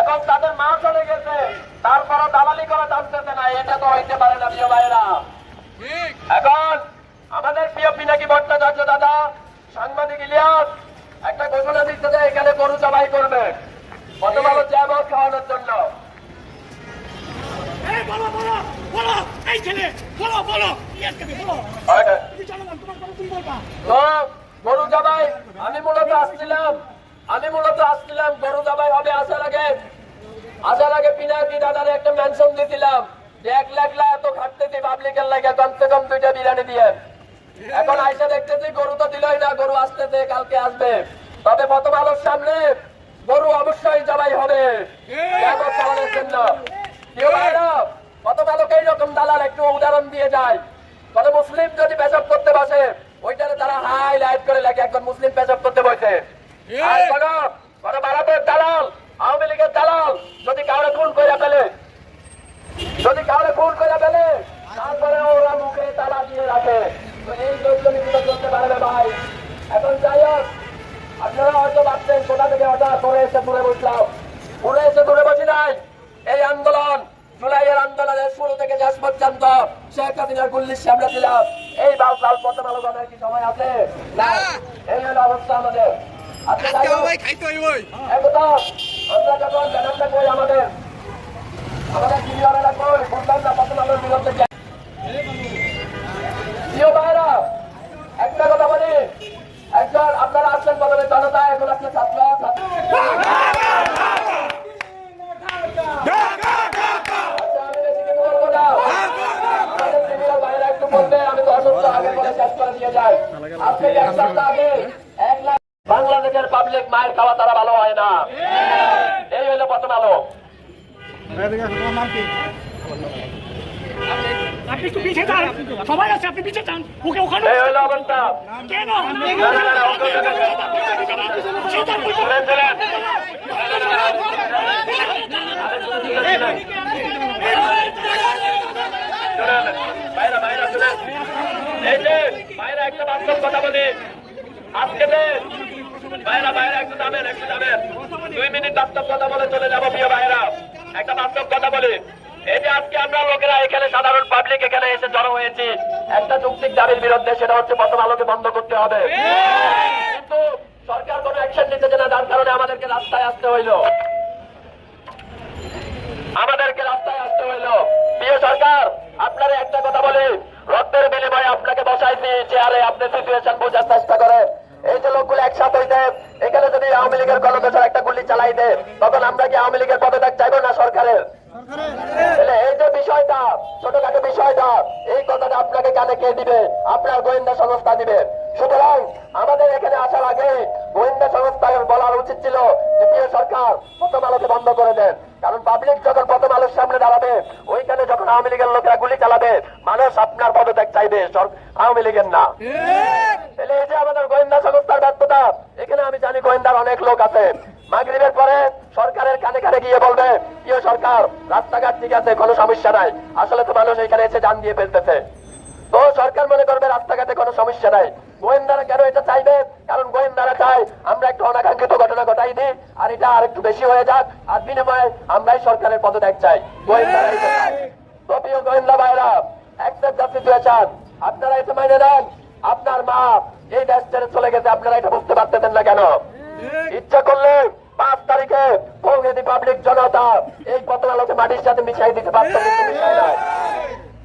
এখন তাদের মা চলে গেছে। তারপরে দালালি করে জানতেছে না এটা তো হইতে পারে না প্রিয় ভাইরা এখন আমাদের প্রিয় পিনাকি ভট্টাচার্য দাদা সাংবাদিক ইলিয়াস একটা ঘোষণা দিচ্ছে যে এখানে গরু জবাই করবে। প্রথম আলো জ্যামত খাওয়ানোর জন্য। আমি মূলত আসছিলাম আমি মূলত আসছিলাম গরু জবাই হবে আসার আগে। আসার আগে পিনাকি দাদার একটা মেনশন দিছিলাম। যে এক লাখ লাখ এত খাটতেছি পাবলিকের লাগে কমসে কম দুইটা বিরিয়ানি দিয়ে। এখন আইসা দেখতেছি গরু তো দিলই না গরু আসতেছে কালকে আসবে। তবে প্রথম আলোর সামনে গরু অবশ্যই জবাই হবে। চালানোর জন্য। কেউ প্রথম আলোকে এইরকম দালাল একটু উদাহরণ দিয়ে যায়। তবে মুসলিম যদি পেশাব করতে বসে ওইটারে তারা হাই লাইট করে লাগে একজন মুসলিম পেশাব করতে বসে। আর কোন কোন ভারতের দালাল আওয়ামী লীগের দালাল যদি কাউরে খুন করে ফেলে যদি কাউরে খুন করে ফেলে তারপরে ওরা মুখে তালা দিয়ে রাখে। তো এই লোকজনগুলো করতে পারবে ভাই এখন যাই হোক আপনারা হয়তো ভাবছেন কোথা থেকে হঠাৎ এসে দূরে বসলাম? দূরে এসে দূরে বসি নাই। এই আন্দোলন জুলাইয়ের আন্দোলনের শুরু থেকে শেষ পর্যন্ত শেখ হাসিনার গুল্লির সামনে ছিলাম। এই বাল লাল প্রথম আলো কি সময় আছে? না এই হলো অবস্থা আমাদের। একটা কথা বলি। একজন আপনারা আসছেন প্রথমে জনতা এখন আসলে ছাত্র আচ্ছা, আমি তো অসুস্থ, আগে বলে শেষ করে দিয়ে যাই। থেকে এক সপ্তাহ আগে পাবলিক মায়ের খাওয়া তারা ভালো হয় না। এই হলো প্রথম আলো। সবাই আছে আপনি পিছিয়ে যান। ওকে ওখানে কেন? একটা বাস্তব কথা বলি। আজকে ভাইরা দাবির বিরুদ্ধে, সেটা হচ্ছে প্রথম আলোকে বন্ধ করতে হবে। কিন্তু সরকার কোনো রাস্তায় আসতে হইল। আমাদেরকে রাস্তায় আসতে হইল। সরকার একটা কথা বলি রক্তের বিনিময়ে আপনাকে বসাইছি চেয়ারে আপনি সিচুয়েশন বোঝার চেষ্টা করেন এই যে লোকগুলো একসাথে হইতে এখানে যদি আওয়ামী লীগের কলমেশ্বর একটা গুলি চালাই দেয় তখন আমরা কি আওয়ামী লীগের পদত্যাগ চাইব না সরকারের? এই যে বিষয়টা ছোটখাটো বিষয়টা এই কথাটা আপনাকে কানে কে দিবে? আপনার গোয়েন্দা সংস্থা দিবে। সুতরাং আমাদের এখানে আসার আগে গোয়েন্দা সংস্থার বলার উচিত ছিল যে প্রিয় সরকার প্রথম আলোকে বন্ধ করে দেন। কারণ পাবলিক যখন প্রথম আলোর সামনে দাঁড়াবে ওইখানে যখন আওয়ামী লীগের লোকেরা গুলি চালাবে মানুষ আপনার পদত্যাগ চাইবে। আওয়ামী লীগের না। তাহলে এই যে আমাদের গোয়েন্দা সংস্থার ব্যর্থতা এখানে আমি জানি গোয়েন্দার অনেক লোক আছে। মাগরিবের পরে সরকারের কানে কানে গিয়ে বলবে প্রিয় সরকার রাস্তাঘাট ঠিক আছে কোনো সমস্যা নাই। আসলে তো মানুষ এখানে এসে জান দিয়ে ফেলতেছে। তো সরকার মনে করবে রাস্তাঘাটে কোনো সমস্যা নাই। গোয়েন্দারা কেন এটা চাইবে? কারণ গোয়েন্দারা চায় আমরা একটু অনাকাঙ্ক্ষিত ঘটনা ঘটাই দিই আর এটা আর একটু বেশি হয়ে যাক আর বিনিময়ে আমরাই সরকারের পদত্যাগ চাই। গোয়েন্দারা তো প্রিয় গোয়েন্দা ভাইরা অ্যাকসেপ্ট দ্য সিচুয়েশন আপনারা এটা মেনে নেন। আপনার মা এই দেশ ছেড়ে চলে গেছে আপনারা এটা বুঝতে পারতেছেন না কেন? ইচ্ছা করলে পাঁচ তারিখে কংগ্রেস পাবলিক জনতা এই পতন আলোকে মাটির সাথে মিশাই দিতে পারতো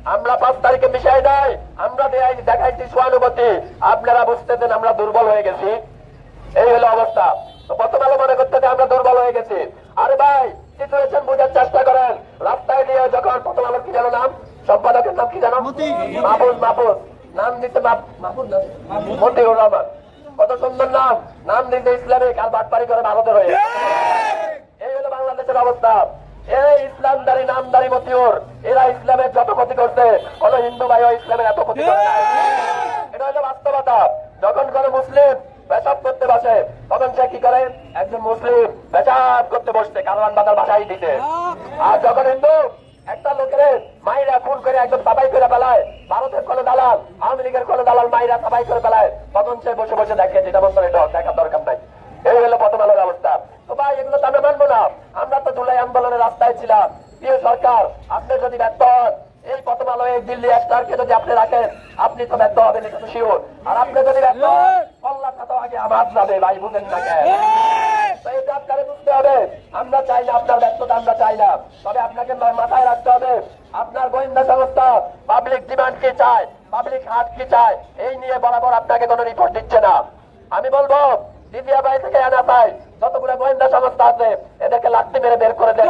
আমরা পাঁচ তারিখে মিশাই নাই আমরা দেখাইছি সহানুভূতি। আপনারা বুঝতেছেন আমরা দুর্বল হয়ে গেছি। এই হলো অবস্থা। প্রথম আলো মনে করতে আমরা দুর্বল হয়ে গেছি। আরে ভাই সিচুয়েশন বোঝার চেষ্টা করেন। রাস্তায় দিয়ে যখন প্রথম আলো কি জানো নাম? সম্পাদকের নাম কি জানো মাহবুব মাহবুব নাম দিতে মাহ- মাহবুব না? মতিউর রহমান। সুন্দর নাম নাম দিতে ইসলামিক আর বাটপারি করে ভারতের হয়ে? এই হলো বাংলাদেশের অবস্থা। এই ইসলামদারি নামদারি মতিউর এরা ইসলামের যত ক্ষতি করছে কোন হিন্দু ভাইও ইসলামের এত ক্ষতি করে এটা হলো বাস্তবতা। যখন কোন মুসলিম পেশাব করতে বসে তখন সে কি করে? একজন মুসলিম পেশাব করতে বসছে কারণ বাজার বাসাই দিতে। আর যখন হিন্দু একটা লোকের করে একদম সাবাই করে ফেলায়। ভারতের কোন দালাল, আওয়ামী লীগের কোন দালাল মাইরা সাবাই করে তখন সে বসে বসে দেখে যেটা বলতো এটা দেখার দরকার নাই। এই হলো প্রথম আলোর অবস্থা। তো ভাই, এগুলো তো আমরা মানবো না। আমরা তো জুলাই আন্দোলনের রাস্তায় ছিলাম। প্রিয় সরকার, আপনি যদি ব্যর্থ হন, এই প্রথম আলোয় দিল্লি স্টারকে যদি আপনি রাখেন, আপনি তো ব্যর্থ হবেন, এটা তো শিওর আর আপনি যদি ব্যর্থ আমার চাই আপনার ব্যর্থতা, আমরা চাই না। তবে আপনাকে মাথায় রাখতে হবে আপনার গোয়েন্দা সংস্থা পাবলিক ডিমান্ড কি চায় পাবলিক হাত কি চায়, এই নিয়ে বরাবর আপনাকে কোনো রিপোর্ট দিচ্ছে না। আমি বলব দ্বিতীয় বাড়ি থেকে এনআরআই যতগুলো গোয়েন্দা সংস্থা আছে, এদেরকে লাঠি মেরে বের করে দেন।